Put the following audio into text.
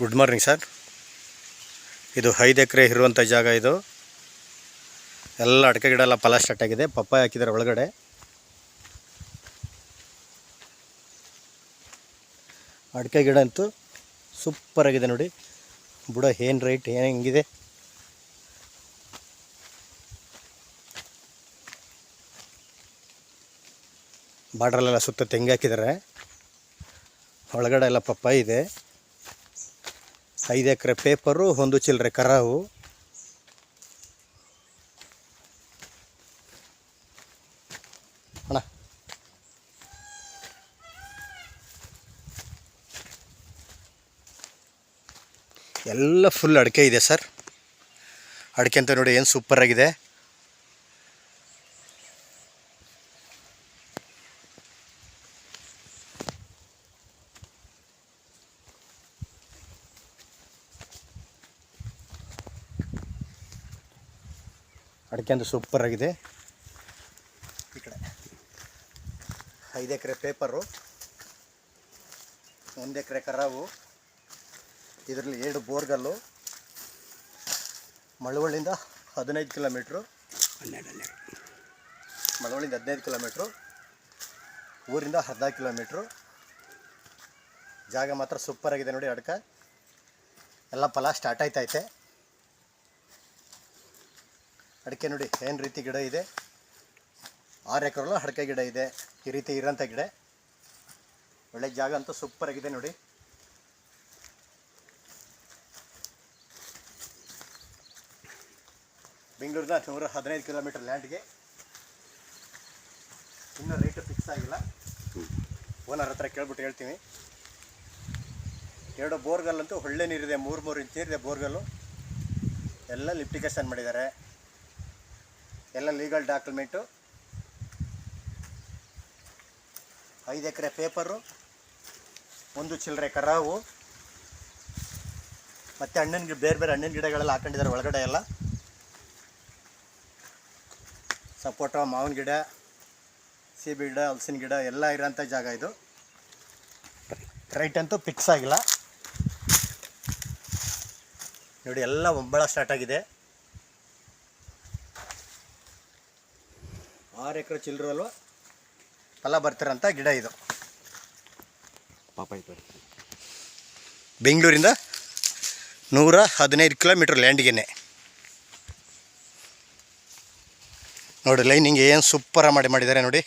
Good morning sir ಇದು ಐದು ಎಕರೆ ಇರುವಂಥ ಜಾಗ ಇದು. ಎಲ್ಲ ಅಡಕೆ ಗಿಡ ಎಲ್ಲ ಫಲ ಸ್ಟಾರ್ಟ್ ಆಗಿದೆ. ಪಪ್ಪಾಯ ಹಾಕಿದ್ದಾರೆ ಒಳಗಡೆ. ಅಡಿಕೆ ಗಿಡ ಅಂತೂ ಸೂಪರ್ ಆಗಿದೆ ನೋಡಿ. ಬುಡ ಏನು ರೈಟ್ ಏನು ಹೆಂಗಿದೆ? ಬಾರ್ಡ್ರಲ್ಲೆಲ್ಲ ಸುತ್ತ ತೆಂಗು ಹಾಕಿದ್ದಾರೆ. ಒಳಗಡೆ ಎಲ್ಲ ಪಪ್ಪಾಯ ಇದೆ. ಐದು ಎಕರೆ ಪೇಪರು, ಒಂದು ಚಿಲ್ಲರೆ ಕರಾವು. ಅಣ್ಣ. ಎಲ್ಲ ಫುಲ್ ಅಡಿಕೆ ಇದೆ ಸರ್. ಅಡಿಕೆ ಅಂತ ನೋಡಿ ಏನು ಸೂಪರ್ ಅಡಿಕೆ ಸೂಪರ್ ಆಗಿದೆ. ಈ ಕಡೆ ಐದು ಎಕರೆ ಪೇಪರು ಒಂದು ಎಕರೆ ಕರಾವು, ಇದರಲ್ಲಿ ಎರಡು ಬೋರ್ಗಲ್ಲು, ಮಳವಳ್ಳಿಯಿಂದ ಹದಿನೈದು ಕಿಲೋಮೀಟ್ರು ಹನ್ನೆರಡು ಹನ್ನೆರಡು ಮಳವಳ್ಳಿಯಿಂದ ಹದಿನೈದು ಕಿಲೋಮೀಟ್ರು ಊರಿಂದ ಅರ್ಧ ಕಿಲೋಮೀಟ್ರು ಜಾಗ ಮಾತ್ರ ಸೂಪರ್ ಆಗಿದೆ ನೋಡಿ ಅಡ್ಕ. ಎಲ್ಲ ಫಲ ಸ್ಟಾರ್ಟ್ ಆಯ್ತೈತೆ. ಅಡಿಕೆ ನೋಡಿ ಏನು ರೀತಿ ಗಿಡ ಇದೆ. ಆರು ಎಕರೆಲ್ಲ ಅಡಿಕೆ ಗಿಡ ಇದೆ. ಈ ರೀತಿ ಇರೋಂಥ ಗಿಡ. ಒಳ್ಳೆ ಜಾಗ ಅಂತೂ ಸೂಪರ್ ಆಗಿದೆ ನೋಡಿ. ಬೆಂಗಳೂರಿನ ನೂರ ಹದಿನೈದು ಕಿಲೋಮೀಟರ್ ಲ್ಯಾಂಡ್ಗೆ ಇನ್ನೂ ರೇಟು ಫಿಕ್ಸ್ ಆಗಿಲ್ಲ. ಓನರ್ ಹತ್ರ ಕೇಳ್ಬಿಟ್ಟು ಹೇಳ್ತೀನಿ. ಎರಡು ಬೋರ್ಗಲ್ಲಂತೂ ಒಳ್ಳೆ ನೀರಿದೆ. ಮೂರು ಮೂರು ಇಂಚ್ ನೀರಿದೆ ಬೋರ್ಗಲ್ಲು. ಎಲ್ಲ ಲಿಫ್ಟಿಕೇಶನ್ ಮಾಡಿದ್ದಾರೆ. ಎಲ್ಲ ಲೀಗಲ್ ಡಾಕ್ಯುಮೆಂಟು ಐದು ಎಕರೆ ಪೇಪರು ಒಂದು ಚಿಲ್ಲರೆ ಕರಾವು, ಮತ್ತು ಹಣ್ಣಿನ ಗಿಡ ಬೇರೆ ಬೇರೆ ಹಣ್ಣಿನ ಗಿಡಗಳೆಲ್ಲ ಹಾಕೊಂಡಿದ್ದಾರೆ ಒಳಗಡೆ ಎಲ್ಲ. ಸಪೋಟ ಮಾವಿನ ಗಿಡ, ಸೀಬೆ ಗಿಡ, ಹಲಸಿನ ಗಿಡ ಎಲ್ಲ ಇರೋಂಥ ಜಾಗ ಇದು. ರೈಟ್ ಅಂತೂ ಫಿಕ್ಸ್ ಆಗಿಲ್ಲ. ನೋಡಿ, ಎಲ್ಲ ಒಂಬಳ ಸ್ಟಾರ್ಟ್ ಆಗಿದೆ. ಆರು ಎಕರೆ ಚಿಲ್ಲರಲ್ವ ಅಲ್ವಾ? ಫಲ ಬರ್ತಿರೋಂಥ ಗಿಡ ಇದು. ಪಾಪ ಇದು ಬೆಂಗಳೂರಿಂದ ನೂರ ಹದಿನೈದು ಕಿಲೋಮೀಟ್ರ್ ಲ್ಯಾಂಡ್ಗೆನೆ. ನೋಡಿ ಲೈನಿಂಗ್ ಏನು ಸೂಪರ ಮಾಡಿ ಮಾಡಿದ್ದಾರೆ ನೋಡಿ.